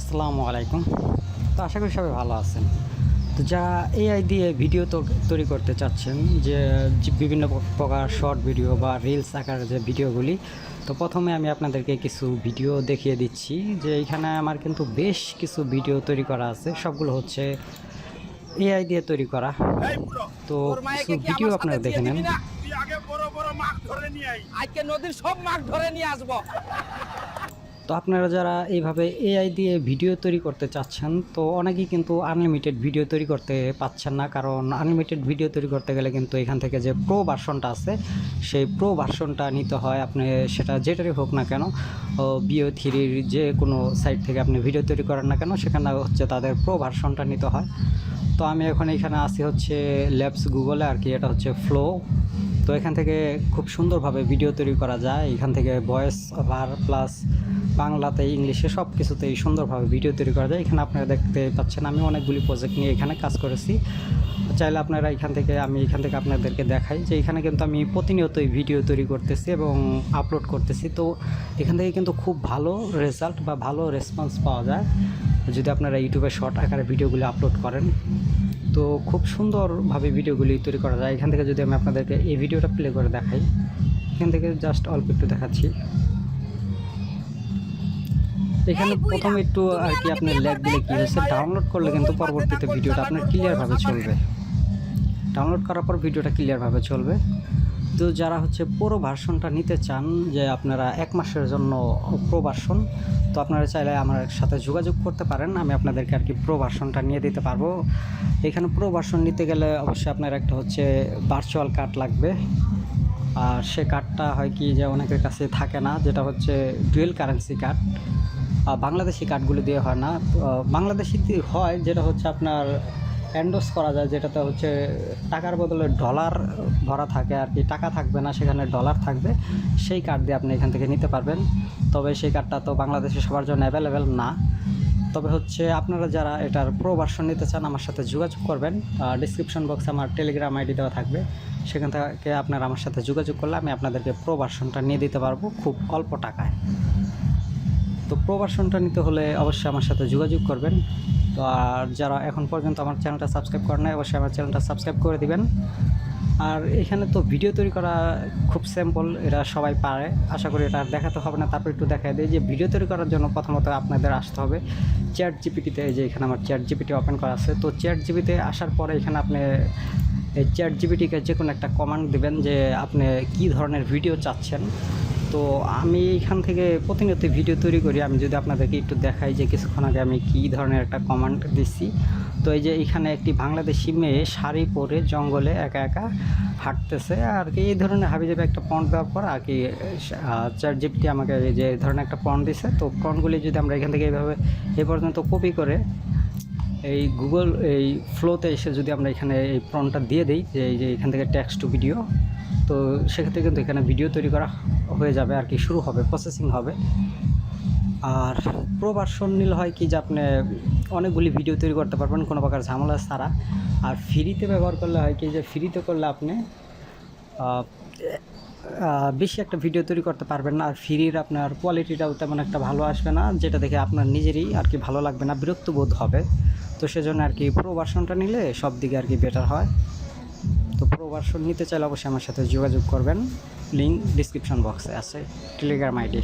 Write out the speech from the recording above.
আসসালামু আলাইকুম। তো আশা করি সবাই ভালো আছেন। তো যারা এআই দিয়ে ভিডিও তো তৈরি করতে চাচ্ছেন যে যে বিভিন্ন প্রকার শর্ট ভিডিও বা রিলস আকারের যে ভিডিওগুলি তো প্রথমে আমি আপনাদেরকে কিছু ভিডিও দেখিয়ে দিচ্ছি যে এখানে আমার কিন্তু বেশ কিছু ভিডিও তৈরি করা আছে। সবগুলো হচ্ছে এআই দিয়ে তৈরি করা। তো কিছু ভিডিও আপনারা দেখে নেন। আজকে নদীর সব মাছ ধরে নিয়ে আসব। তো আপনারা যারা এইভাবে এআই দিয়ে ভিডিও তৈরি করতে চাচ্ছেন, তো অনেকেই কিন্তু আনলিমিটেড ভিডিও তৈরি করতে পাচ্ছেন না। কারণ আনলিমিটেড ভিডিও তৈরি করতে গেলে কিন্তু এখান থেকে যে প্রো ভার্সনটা আছে, সেই প্রো ভার্সনটা নিতে হয় আপনি সেটা যেটারই হোক না কেন। বিও থ্রির যে কোনো সাইট থেকে আপনি ভিডিও তৈরি করেন না কেন, সেখানে হচ্ছে তাদের প্রো ভার্সনটা নিতে হয়। তো আমি এখন এখানে আসি হচ্ছে ল্যাবস গুগলে আর কি, এটা হচ্ছে ফ্লো তো এখান থেকে খুব সুন্দরভাবে ভিডিও তৈরি করা যায়। এখান থেকে ভয়েস ওভার প্লাস বাংলাতে ইংলিশে সব কিছুতেই সুন্দরভাবে ভিডিও তৈরি করা যায়। এখানে আপনারা দেখতে পাচ্ছেন, আমি অনেকগুলি প্রজেক্ট নিয়ে এখানে কাজ করেছি। চাইলে আপনারা এখান থেকে, আমি এখান থেকে আপনাদেরকে দেখাই যে এখানে কিন্তু আমি প্রতিনিয়তই ভিডিও তৈরি করতেছি এবং আপলোড করতেছি। তো এখান থেকে কিন্তু খুব ভালো রেজাল্ট বা ভালো রেসপন্স পাওয়া যায়। যদি আপনারা ইউটিউবে শর্ট আকারে ভিডিওগুলি আপলোড করেন। তো খুব সুন্দরভাবে ভিডিওগুলি তৈরি করা যায় এখান থেকে যদি আমি আপনাদেরকে এই ভিডিওটা প্লে করে দেখাই এখান থেকে জাস্ট অল্প একটু দেখাচ্ছি এখানে প্রথম একটু আর কি আপনার ল্যাগ দিলে কী হয়েছে ডাউনলোড করলে কিন্তু পরবর্তীতে ভিডিওটা আপনার ক্লিয়ারভাবে চলবে ডাউনলোড করার পর ভিডিওটা ক্লিয়ারভাবে চলবে তো যারা হচ্ছে পুরো ভার্সনটা নিতে চান, যে আপনারা এক মাসের জন্য প্রো ভার্সন তো আপনারা চাইলে আমার সাথে যোগাযোগ করতে পারেন। আমি আপনাদেরকে আর কি প্রো ভার্সনটা নিয়ে দিতে পারব। এখানে প্রো ভার্সন নিতে গেলে অবশ্যই আপনার একটা হচ্ছে ভার্চুয়াল কার্ড লাগবে। আর সে কার্ডটা হয় কি যে অনেকের কাছে থাকে না, যেটা হচ্ছে ডুয়েল কারেন্সি কার্ড বাংলাদেশি কার্ডগুলো দিয়ে হয় না। বাংলাদেশি হয়, যেটা হচ্ছে আপনার অ্যান্ডোস করা যায়, যেটাতে হচ্ছে টাকার বদলে ডলার ভরা থাকে আর কি, টাকা থাকবে না, সেখানে ডলার থাকবে, সেই কার্ড দিয়ে আপনি এখান থেকে নিতে পারবেন। তবে সেই কার্ডটা তো বাংলাদেশে সবার জন্য অ্যাভেলেবেল না। তবে হচ্ছে আপনারা যারা এটার প্রো ভার্সন নিতে চান, আমার সাথে যোগাযোগ করবেন। ডিসক্রিপশন বক্সে আমার টেলিগ্রাম আইডি দেওয়া থাকবে। সেখান থেকে আপনারা আমার সাথে যোগাযোগ করলে আমি আপনাদেরকে প্রো ভার্সনটা নিয়ে দিতে পারব খুব অল্প টাকায়। তো প্রো ভার্সনটা নিতে হলে অবশ্যই আমার সাথে যোগাযোগ করবেন। তো আর যারা এখন পর্যন্ত আমার চ্যানেলটা সাবস্ক্রাইব করে নাই, অবশ্যই আমার চ্যানেলটা সাবস্ক্রাইব করে দিবেন। আর এখানে তো ভিডিও তৈরি করা খুব সিম্পল এটা সবাই পারে। আশা করি এটা দেখাতে হবে না। তারপর একটু দেখাই দেয় যে ভিডিও তৈরি করার জন্য প্রথমত আপনাদের আসতে হবে চ্যাট জিপিটিতে যে এখানে আমার চ্যাট জিপিটি ওপেন করা আছে। তো চ্যাট জিপিতে আসার পরে এখানে আপনি এই চ্যাট জিপিটিকে যে কোনো একটা কমান্ড দিবেন যে আপনি কী ধরনের ভিডিও চাচ্ছেন। তো আমি এখান থেকে প্রতিনিয়ত ভিডিও তৈরি করি। আমি যদি আপনাদেরকে একটু দেখাই যে কিছুক্ষণ আগে আমি কী ধরনের একটা কমান্ড দিচ্ছি তো এই যে এখানে একটি বাংলাদেশি মেয়ে শাড়ি পরে জঙ্গলে একা একা হাঁটতেছে। আর কি এই ধরনের হাবিজাবি একটা পন্ড দেওয়ার পর আর কি চার জিপটি আমাকে যে ধরনের একটা পন্ড দিছে। তো পন্ডগুলি যদি আমরা এখান থেকে এইভাবে এ পর্যন্ত কপি করে এই গুগল এই ফ্লোতে এসে যদি আমরা এখানে এই প্রনটা দিয়ে দিই, যে এই যে এখান থেকে টেক্সট টু ভিডিও তো সেক্ষেত্রে কিন্তু এখানে ভিডিও তৈরি করা হয়ে যাবে আর কি, শুরু হবে প্রসেসিং হবে। আর প্রো ভার্সন নিলে হয় কি যে আপনি অনেকগুলি ভিডিও তৈরি করতে পারবেন, কোনো প্রকার ঝামেলা ছাড়া। আর ফ্রিতে ব্যবহার করলে হয় কি যে ফ্রিতে করলে আপনি বেশি একটা ভিডিও তৈরি করতে পারবেন না। আর ফ্রির আপনার কোয়ালিটিটাও তেমন একটা ভালো আসবে না, যেটা দেখে আপনার নিজেরই আর কি ভালো লাগবে না, বিরক্ত বোধ হবে। তো সেজন্য আর কি প্রো ভার্সনটা নিলে সব দিকে আর কি বেটার হয়। তো প্রো ভার্সন নিতে চাইলে অবশ্যই আমার সাথে যোগাযোগ করবেন। লিঙ্ক ডিসক্রিপশন বক্সে আছে। Telegram ID